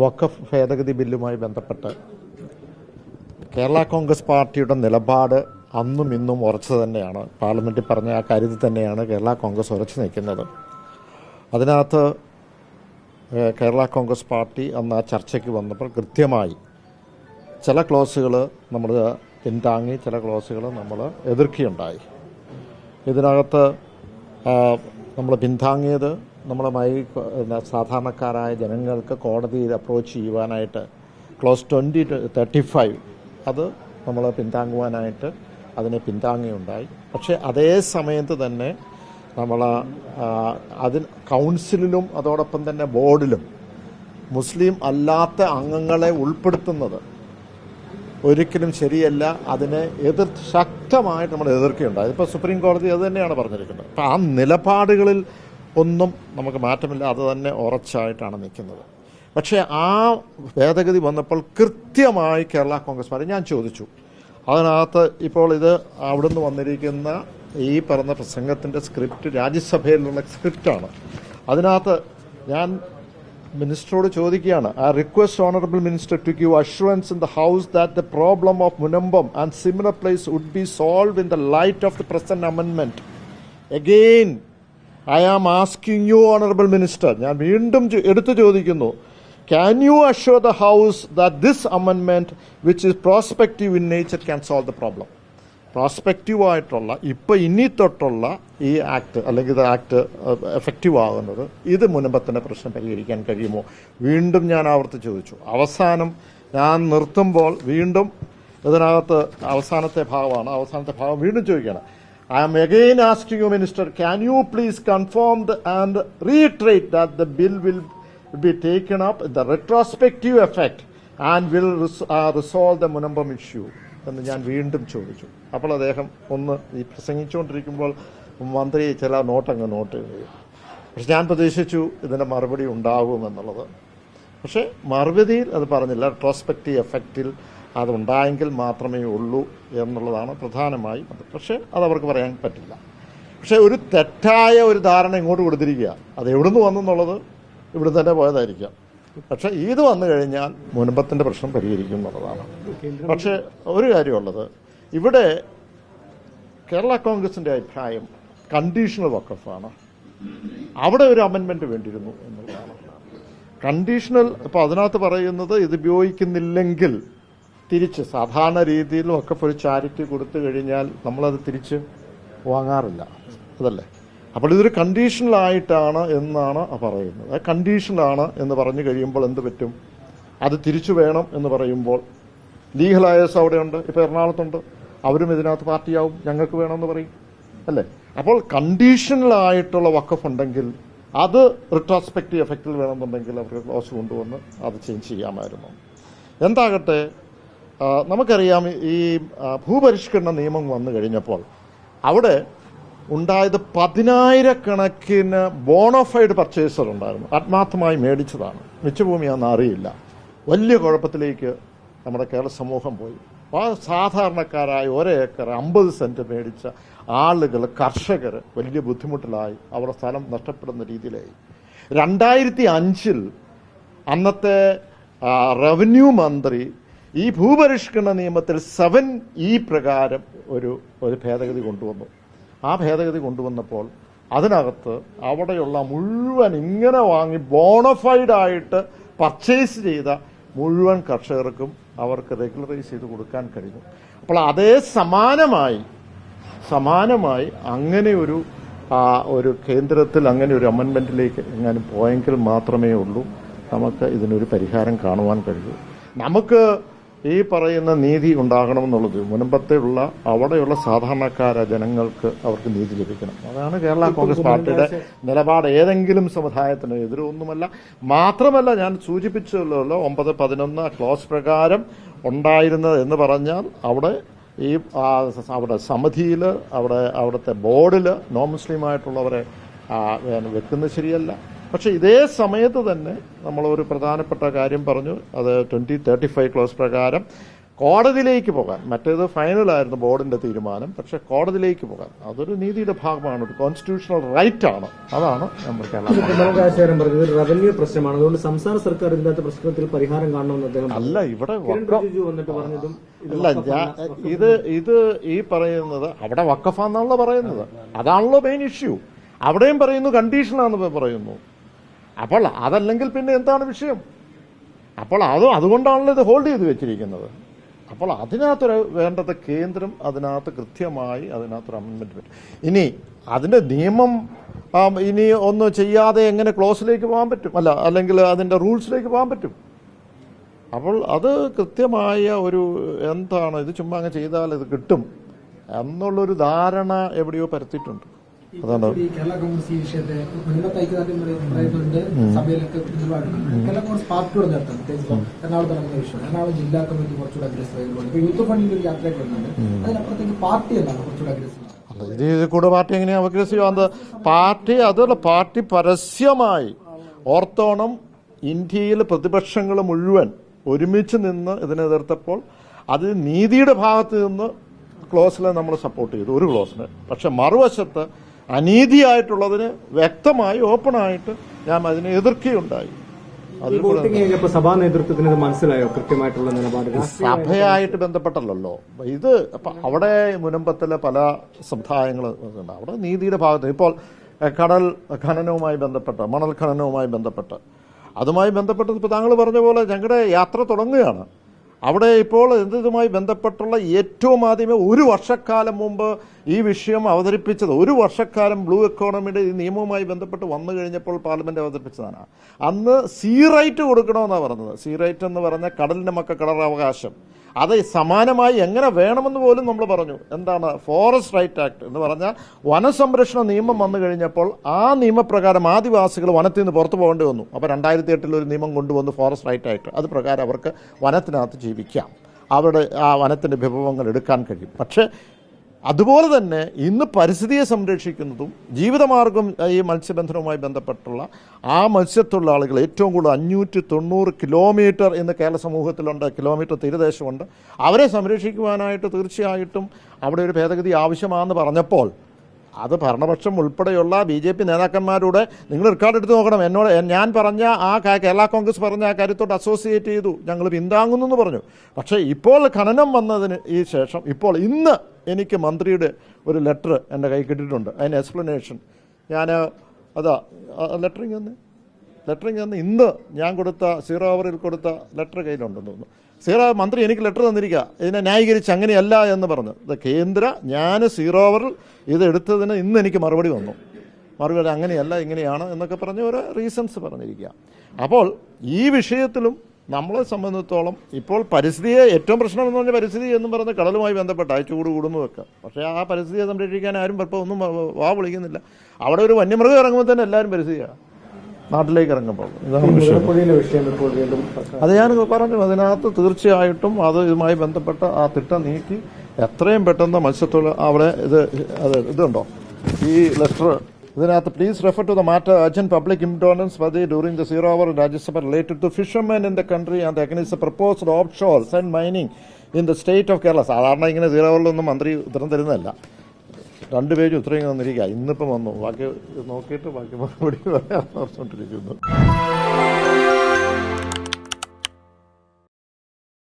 വഖഫ് ഭേദഗതി ബില്ലുമായി ബന്ധപ്പെട്ട് കേരള കോൺഗ്രസ് പാർട്ടിയുടെ നിലപാട് അന്നും ഇന്നും ഉറച്ചു തന്നെയാണ്. പാർലമെന്റിൽ പറഞ്ഞ ആ കാര്യത്തിൽ തന്നെയാണ് കേരള കോൺഗ്രസ് ഉറച്ചു നിൽക്കുന്നത്. അതിനകത്ത് കേരള കോൺഗ്രസ് പാർട്ടി അന്ന് ആ ചർച്ചയ്ക്ക് വന്നപ്പോൾ കൃത്യമായി ചില ക്ലോസുകൾ നമ്മൾ പിന്താങ്ങി ചില ക്ലോസുകൾ നമ്മൾ എതിർക്കുകയുണ്ടായി. ഇതിനകത്ത് നമ്മൾ പിന്താങ്ങിയത് നമ്മളുമായി സാധാരണക്കാരായ ജനങ്ങൾക്ക് കോടതിയിൽ അപ്രോച്ച് ചെയ്യുവാനായിട്ട് ക്ലോസ് ട്വന്റി തേർട്ടി ഫൈവ് അത് നമ്മൾ പിന്താങ്ങുവാനായിട്ട് അതിനെ പിന്താങ്ങുകയുണ്ടായി പക്ഷേ അതേ സമയത്ത് തന്നെ നമ്മൾ അതിൽ കൗൺസിലിലും അതോടൊപ്പം തന്നെ ബോർഡിലും മുസ്ലിം അല്ലാത്ത അംഗങ്ങളെ ഉൾപ്പെടുത്തുന്നത് ഒരിക്കലും ശരിയല്ല. അതിനെ എതിർ ശക്തമായിട്ട് നമ്മൾ എതിർക്കുകയുണ്ടായി. ഇപ്പോൾ സുപ്രീം കോടതി അത് തന്നെയാണ് പറഞ്ഞിരിക്കുന്നത്. അപ്പം ആ നിലപാടുകളിൽ ഒന്നും നമുക്ക് മാറ്റമില്ല അത് തന്നെ ഉറച്ചായിട്ടാണ് നിൽക്കുന്നത്. പക്ഷേ ആ ഭേദഗതി വന്നപ്പോൾ കൃത്യമായി കേരള കോൺഗ്രസ് പാർട്ടി ഞാൻ ചോദിച്ചു. അതിനകത്ത് ഇപ്പോൾ ഇത് അവിടുന്ന് വന്നിരിക്കുന്ന ഈ പറഞ്ഞ പ്രസംഗത്തിന്റെ സ്ക്രിപ്റ്റ് രാജ്യസഭയിലുള്ള സ്ക്രിപ്റ്റാണ്. അതിനകത്ത് ഞാൻ മിനിസ്റ്ററോട് ചോദിക്കുകയാണ് I request honourable minister to give assurance in the house that the problem of Munambam and similar place would be solve in the light of the present അമെൻമെന്റ് again I am asking you honourable minister ഞാൻ വീണ്ടും എടുത്തു ചോദിക്കുന്നു. Can you assure the house that this അമെൻമെന്റ് which is prospective in nature can solve the problem prospective ആയിട്ടുള്ള ഇപ്പൊ ഇനി തൊട്ടുള്ള ഈ act അല്ലെങ്കിൽ ആക്ട് എഫക്റ്റീവ് ആകുന്നത് ഇത് മുൻപത്തിന്റെ പ്രശ്നം പരിഹരിക്കാൻ കഴിയുമോ? വീണ്ടും ഞാൻ ആവർത്തി ചോദിച്ചു. അവസാനം ഞാൻ നിർത്തുമ്പോൾ വീണ്ടും ഇതിനകത്ത് അവസാനത്തെ ഭാഗമാണ്. അവസാനത്തെ ഭാഗം വീണ്ടും ചോദിക്കുകയാണ് I am again asking you minister can you please confirm and reiterate that the bill will be taken up the retrospective effect and will resolve the Munambam issue എന്ന് ഞാൻ വീണ്ടും ചോദിച്ചു. അപ്പോൾ അദ്ദേഹം ഒന്ന് ഈ പ്രസംഗിച്ചുകൊണ്ടിരിക്കുമ്പോൾ മന്ത്രി ചില നോട്ടങ്ങ് നോട്ട് ചെയ്തു. പക്ഷെ ഞാൻ പ്രതീക്ഷിച്ചു ഇതിന്റെ മറുപടി ഉണ്ടാകുമെന്നുള്ളത്. പക്ഷേ മറുപടിയിൽ അത് പറഞ്ഞില്ല. റെട്രോസ്പെക്റ്റീവ് എഫക്റ്റിൽ അതുണ്ടായെങ്കിൽ മാത്രമേ ഉള്ളൂ എന്നുള്ളതാണ് പ്രധാനമായി അത് പക്ഷേ അതവർക്ക് പറയാൻ പറ്റില്ല. പക്ഷേ ഒരു തെറ്റായ ഒരു ധാരണ ഇങ്ങോട്ട് കൊടുത്തിരിക്കുക. അത് എവിടുന്ന് വന്നെന്നുള്ളത് ഇവിടെ തന്നെ പോയതായിരിക്കാം. പക്ഷെ ഇത് വന്നു കഴിഞ്ഞാൽ മുൻപത്തിന്റെ പ്രശ്നം പരിഹരിക്കും എന്നുള്ളതാണ്. പക്ഷേ ഒരു കാര്യമുള്ളത്. ഇവിടെ കേരള കോൺഗ്രസിന്റെ അഭിപ്രായം കണ്ടീഷണൽ വക്കഫാണ് അവിടെ ഒരു അമെൻമെന്റ് വേണ്ടിയിരുന്നു എന്നുള്ളതാണ്. കണ്ടീഷണൽ ഇപ്പൊ അതിനകത്ത് പറയുന്നത് ഇത് ഉപയോഗിക്കുന്നില്ലെങ്കിൽ തിരിച്ച് സാധാരണ രീതിയിലും ഒക്കെ ഒരു ചാരിറ്റി കൊടുത്തു കഴിഞ്ഞാൽ നമ്മളത് തിരിച്ച് വാങ്ങാറില്ല. അതല്ലേ? അപ്പോൾ ഇതൊരു കണ്ടീഷണൽ ആയിട്ടാണ് എന്നാണ് പറയുന്നത്. കണ്ടീഷണലാണ് എന്ന് പറഞ്ഞു കഴിയുമ്പോൾ എന്ത് പറ്റും? അത് തിരിച്ചു വേണം എന്ന് പറയുമ്പോൾ ലീഗൽ ആയേഴ്സ് അവിടെയുണ്ട് ഇപ്പൊ എറണാകുളത്തുണ്ട്. അവരും ഇതിനകത്ത് പാർട്ടിയാവും ഞങ്ങൾക്ക് വേണമെന്ന് പറയും. അല്ലേ? അപ്പോൾ കണ്ടീഷണൽ ആയിട്ടുള്ള വക്കഫ് ഉണ്ടെങ്കിൽ അത് റിട്രോസ്പെക്റ്റീവ് എഫക്റ്റിൽ വേണമെന്നുണ്ടെങ്കിൽ അവർക്ക് ക്ലോസ് കൊണ്ടുവന്ന് അത് ചേഞ്ച് ചെയ്യാമായിരുന്നു. എന്താകട്ടെ? നമുക്കറിയാം ഈ ഭൂപരിഷ്കരണ നിയമം വന്നു കഴിഞ്ഞപ്പോൾ അവിടെ ഉണ്ടായത് പതിനായിരക്കണക്കിന് ബോണോഫൈഡ് പർച്ചേസർ ഉണ്ടായിരുന്നു. ആത്മാർത്ഥമായി മേടിച്ചതാണ്. മിച്ചഭൂമിയാണെന്ന് അറിയില്ല. വലിയ കുഴപ്പത്തിലേക്ക് നമ്മുടെ കേരള സമൂഹം പോയി. ആ സാധാരണക്കാരായ ഒരേക്കർ അമ്പത് സെന്റ് മേടിച്ച ആളുകൾ കർഷകർ വലിയ ബുദ്ധിമുട്ടിലായി. അവരുടെ സ്ഥലം നഷ്ടപ്പെടുന്ന രീതിയിലായി. രണ്ടായിരത്തി അഞ്ചിൽ അന്നത്തെ റവന്യൂ മന്ത്രി ഈ ഭൂപരിഷ്കരണ നിയമത്തിൽ സെവൻ ഈ പ്രകാരം ഒരു ഒരു ഭേദഗതി കൊണ്ടുവന്നു. ആ ഭേദഗതി കൊണ്ടുവന്നപ്പോൾ അതിനകത്ത് അവിടെയുള്ള മുഴുവൻ ഇങ്ങനെ വാങ്ങി ബോണഫൈഡ് ആയിട്ട് പർച്ചേസ് ചെയ്ത മുഴുവൻ കർഷകർക്കും അവർക്ക് റെഗുലറൈസ് ചെയ്ത് കൊടുക്കാൻ കഴിഞ്ഞു. അപ്പോൾ അതേ സമാനമായി സമാനമായി അങ്ങനെ ഒരു ഒരു കേന്ദ്രത്തിൽ അങ്ങനെ ഒരു അമെൻമെന്റിലേക്ക് എങ്ങാനും പോയെങ്കിൽ മാത്രമേ ഉള്ളൂ. നമുക്ക് ഇതിനൊരു പരിഹാരം കാണുവാൻ കഴിയൂ. നമുക്ക് ഈ പറയുന്ന നീതി ഉണ്ടാകണമെന്നുള്ളത് മുൻപത്തെയുള്ള അവിടെയുള്ള സാധാരണക്കാര ജനങ്ങൾക്ക് അവർക്ക് നീതി ലഭിക്കണം. അതാണ് കേരള കോൺഗ്രസ് പാർട്ടിയുടെ നിലപാട്. ഏതെങ്കിലും സമുദായത്തിന് എതിരൊന്നുമല്ല. മാത്രമല്ല ഞാൻ സൂചിപ്പിച്ചല്ലോ ഒമ്പത് പതിനൊന്ന് ക്ലോസ് പ്രകാരം ഉണ്ടായിരുന്നത് എന്ന് പറഞ്ഞാൽ അവിടെ ഈ അവിടെ സമിതിയിൽ അവിടെ അവിടുത്തെ ബോർഡിൽ നോൺ മുസ്ലിമായിട്ടുള്ളവരെ വെക്കുന്നത് ശരിയല്ല. പക്ഷെ ഇതേ സമയത്ത് തന്നെ നമ്മൾ ഒരു പ്രധാനപ്പെട്ട കാര്യം പറഞ്ഞു. അത് ട്വന്റി തേർട്ടി ഫൈവ് ക്ലോസ് പ്രകാരം കോടതിയിലേക്ക് പോകാൻ. മറ്റേത് ഫൈനലായിരുന്നു ബോർഡിന്റെ തീരുമാനം. പക്ഷെ കോടതിയിലേക്ക് പോകാൻ. അതൊരു നീതിയുടെ ഭാഗമാണ്. ഒരു കോൺസ്റ്റിറ്റ്യൂഷണൽ റൈറ്റ് ആണ്. അതാണ് പറഞ്ഞത്. റവന്യൂ പ്രശ്നമാണ്. അതുകൊണ്ട് സംസ്ഥാന സർക്കാർ ഇല്ലാത്ത പ്രശ്നത്തിൽ പരിഹാരം കാണണമെന്ന് അദ്ദേഹം അല്ല ഇവിടെ പറഞ്ഞതും അല്ല ഞാൻ ഇത് ഇത് ഈ പറയുന്നത് അവിടെ വക്കഫാന്നാണല്ലോ പറയുന്നത്. അതാണല്ലോ മെയിൻ ഇഷ്യൂ അവിടെയും പറയുന്നു കണ്ടീഷനാണെന്ന് പറയുന്നു. അപ്പോൾ അതല്ലെങ്കിൽ പിന്നെ എന്താണ് വിഷയം? അപ്പോൾ അത് അതുകൊണ്ടാണല്ലോ ഇത് ഹോൾഡ് ചെയ്ത് വെച്ചിരിക്കുന്നത്. അപ്പോൾ അതിനകത്തൊരു വേണ്ടത് കേന്ദ്രം അതിനകത്ത് കൃത്യമായി അതിനകത്തൊരു അമെൻമെന്റ് പറ്റും ഇനി അതിന്റെ നിയമം ഇനി ഒന്നും ചെയ്യാതെ എങ്ങനെ ക്ലോസിലേക്ക് പോകാൻ പറ്റും? അല്ല അല്ലെങ്കിൽ അതിന്റെ റൂൾസിലേക്ക് പോകാൻ പറ്റും? അപ്പോൾ അത് കൃത്യമായ ഒരു എന്താണ് ഇത് ചുമ്മാ അങ്ങ് ചെയ്താൽ ഇത് കിട്ടും. എന്നുള്ളൊരു ധാരണ എവിടെയോ പരത്തിയിട്ടുണ്ട്. അതാണ് ഈ കേരള കോൺഗ്രസ് ഈ വിഷയത്തെ മുൻപത്തെ ഐക്യദാർഢ്യം പറയ- പറയുന്നുണ്ട് സഭയിലൊക്കെ നിലപാടുണ്ട് കേരള കോൺഗ്രസ് പാർട്ടിയോട് നേരത്തെ പ്രത്യേകിച്ച് ഇപ്പം എറണാകുളത്ത് നടക്കുന്ന വിഷയം എറണാകുളം ജില്ലാ കമ്മിറ്റി കുറച്ചുകൂടെ അഗ്രസീവ് ഇപ്പൊ യൂത്ത് ഫണ്ടിന്റെ ഒരു യാത്രയൊക്കെ വരുന്നുണ്ട് അതിനപ്പുറത്തേക്ക് പാർട്ടി എന്താണ് കുറച്ചുകൂടെ അഗ്രസീവ് അല്ല, ഇത് ഇതിൽ കൂടെ പാർട്ടി എങ്ങനെയാ അഗ്രസീവ് അത് പാർട്ടി അതുള്ള പാർട്ടി പരസ്യമായി ഓർത്തോണം ഇന്ത്യയിൽ പ്രതിപക്ഷങ്ങൾ മുഴുവൻ ഒരുമിച്ച് നിന്ന് ഇതിനെ എതിർത്തപ്പോൾ അത് നീതിയുടെ ഭാഗത്ത് നിന്ന് ക്ലോസിനെ നമ്മൾ സപ്പോർട്ട് ചെയ്തു. ഒരു ക്ലോസിന്. പക്ഷെ മറുവശത്ത് അനീതിയായിട്ടുള്ളതിന് വ്യക്തമായി ഓപ്പണായിട്ട് ഞാൻ അതിനെ എതിർക്കുകയുണ്ടായി. സഭാ നേതൃത്വത്തിന് മനസ്സിലായോ? കൃത്യമായിട്ടുള്ള സഭയായിട്ട് ബന്ധപ്പെട്ടല്ലോ ഇത് അപ്പൊ അവിടെ മുനമ്പത്തിലെ പല സമുദായങ്ങൾ അവിടെ നീതിയുടെ ഭാഗത്ത് ഇപ്പോൾ കടൽ ഖനനവുമായി ബന്ധപ്പെട്ട് മണൽ ഖനനവുമായി ബന്ധപ്പെട്ട്. അതുമായി ബന്ധപ്പെട്ട് ഇപ്പോൾ താങ്കൾ പറഞ്ഞ പോലെ ഞങ്ങളുടെ യാത്ര തുടങ്ങുകയാണ്. അവിടെ ഇപ്പോൾ ഇതുമായി ബന്ധപ്പെട്ടുള്ള ഏറ്റവും ആദ്യമേ ഒരു വർഷക്കാലം മുമ്പ് ഈ വിഷയം അവതരിപ്പിച്ചത് ഒരു വർഷക്കാലം ബ്ലൂ എക്കോണമിയുടെ ഈ നിയമവുമായി ബന്ധപ്പെട്ട് വന്നു കഴിഞ്ഞപ്പോൾ പാർലമെന്റ് അവതരിപ്പിച്ചതാണ്. അന്ന് സീ റൈറ്റ് കൊടുക്കണമെന്നാണ് പറഞ്ഞത്. സീ റൈറ്റ് എന്ന് പറഞ്ഞ കടലിന്റെ മക്ക കടലവകാശം. അത് സമാനമായി എങ്ങനെ വേണമെന്ന് പോലും നമ്മൾ പറഞ്ഞു. എന്താണ് ഫോറസ്റ്റ് റൈറ്റ് ആക്ട് എന്ന് പറഞ്ഞാൽ വനസംരക്ഷണ നിയമം വന്നു കഴിഞ്ഞപ്പോൾ ആ നിയമപ്രകാരം ആദിവാസികൾ വനത്തിൽ നിന്ന് പുറത്തു പോകേണ്ടി വന്നു. അപ്പോൾ രണ്ടായിരത്തി എട്ടിൽ ഒരു നിയമം കൊണ്ടുവന്നു ഫോറസ്റ്റ് റൈറ്റ് ആക്ട് അത് പ്രകാരം അവർക്ക് വനത്തിനകത്ത് ജീവിക്കാം. അവരുടെ ആ വനത്തിന്റെ വിഭവങ്ങൾ എടുക്കാൻ കഴിയും. പക്ഷേ അതുപോലെ തന്നെ ഇന്ന് പരിസ്ഥിതിയെ സംരക്ഷിക്കുന്നതും ജീവിതമാർഗം ഈ മത്സ്യബന്ധനവുമായി ബന്ധപ്പെട്ടുള്ള ആ മത്സ്യത്തൊഴിലാളികൾ ഏറ്റവും കൂടുതൽ അഞ്ഞൂറ്റി തൊണ്ണൂറ് കിലോമീറ്റർ ഇന്ന് കേരള സമൂഹത്തിലുണ്ട് കിലോമീറ്റർ തീരദേശമുണ്ട്. അവരെ സംരക്ഷിക്കുവാനായിട്ട് തീർച്ചയായിട്ടും അവിടെ ഒരു ഭേദഗതി ആവശ്യമാണെന്ന് പറഞ്ഞപ്പോൾ അത് ഭരണപക്ഷം ഉൾപ്പെടെയുള്ള ബി ജെ പി നേതാക്കന്മാരുടെ നിങ്ങൾ റെക്കോർഡ് എടുത്ത് നോക്കണം. എന്നോട് ഞാൻ പറഞ്ഞ ആ കേരള കോൺഗ്രസ് പറഞ്ഞ ആ കാര്യത്തോട് അസോസിയേറ്റ് ചെയ്തു. ഞങ്ങൾ പിന്താങ്ങുന്നു എന്ന് പറഞ്ഞു. പക്ഷേ ഇപ്പോൾ ഖനനം വന്നതിന് ഈ ശേഷം ഇപ്പോൾ ഇന്ന് എനിക്ക് മന്ത്രിയുടെ ഒരു ലെറ്റർ എന്റെ കൈ കിട്ടിയിട്ടുണ്ട്. അതിന് എക്സ്പ്ലനേഷൻ ഞാൻ അതാ ലെറ്ററിങ് തന്നെ. ലെറ്ററിങ് തന്നെ. ഇന്ന് ഞാൻ കൊടുത്ത സീറോ അവറിൽ കൊടുത്ത ലെറ്റർ കയ്യിലുണ്ടെന്ന് തോന്നുന്നു. സീറോ മന്ത്രി എനിക്ക് ലെറ്റർ തന്നിരിക്കുക ഇതിനെ ന്യായീകരിച്ച് അങ്ങനെയല്ല എന്ന് പറഞ്ഞു. ഇത് കേന്ദ്ര ഞാൻ സീറോ ഓവറിൽ ഇത് എടുത്തതിന് ഇന്ന് എനിക്ക് മറുപടി വന്നു. മറുപടി അങ്ങനെയല്ല ഇങ്ങനെയാണ് എന്നൊക്കെ പറഞ്ഞ് ഓരോ റീസൺസ് പറഞ്ഞിരിക്കുക അപ്പോൾ ഈ വിഷയത്തിലും നമ്മളെ സംബന്ധിച്ചിടത്തോളം ഇപ്പോൾ പരിസ്ഥിതിയെ ഏറ്റവും പ്രശ്നം എന്ന് പറഞ്ഞാൽ പരിസ്ഥിതി എന്ന് പറഞ്ഞ് കടലുമായി ബന്ധപ്പെട്ട ചൂട് കൂടുന്നതൊക്കെ. പക്ഷേ ആ പരിസ്ഥിതിയെ സംരക്ഷിക്കാൻ ആരും ഇപ്പോൾ ഒന്നും വാ വിളിക്കുന്നില്ല. അവിടെ ഒരു വന്യമൃഗം ഇറങ്ങുമ്പോൾ തന്നെ എല്ലാവരും പരിസ്ഥിതിയാണ് നാട്ടിലേക്ക് ഇറങ്ങുമ്പോൾ. അത് ഞാൻ പറഞ്ഞു. അതിനകത്ത് തീർച്ചയായിട്ടും അത് ഇതുമായി ബന്ധപ്പെട്ട ആ തിട്ടം നീക്കി എത്രയും പെട്ടെന്ന് മത്സ്യത്തൊഴിൽ അവിടെ ഇത് അത് ഇതുണ്ടോ? ഈ ലെറ്റർ ഇതിനകത്ത് please refer to the matter urgent public importance പതി during the zero hour Rajya Sabha related to fishermen in the country and against proposed of shores and mining in the state of Kerala സാധാരണ ഇങ്ങനെ zero അവറിലൊന്നും മന്ത്രി ഉത്തരം തരുന്നതല്ല. രണ്ട് പേജും ഇത്രയും വന്നിരിക്കുക. ഇന്നിപ്പം വന്നു. ബാക്കി നോക്കിയിട്ട് ബാക്കി മറുപടി പറയാൻ ഓർത്തുകൊണ്ടിരിക്കുന്നു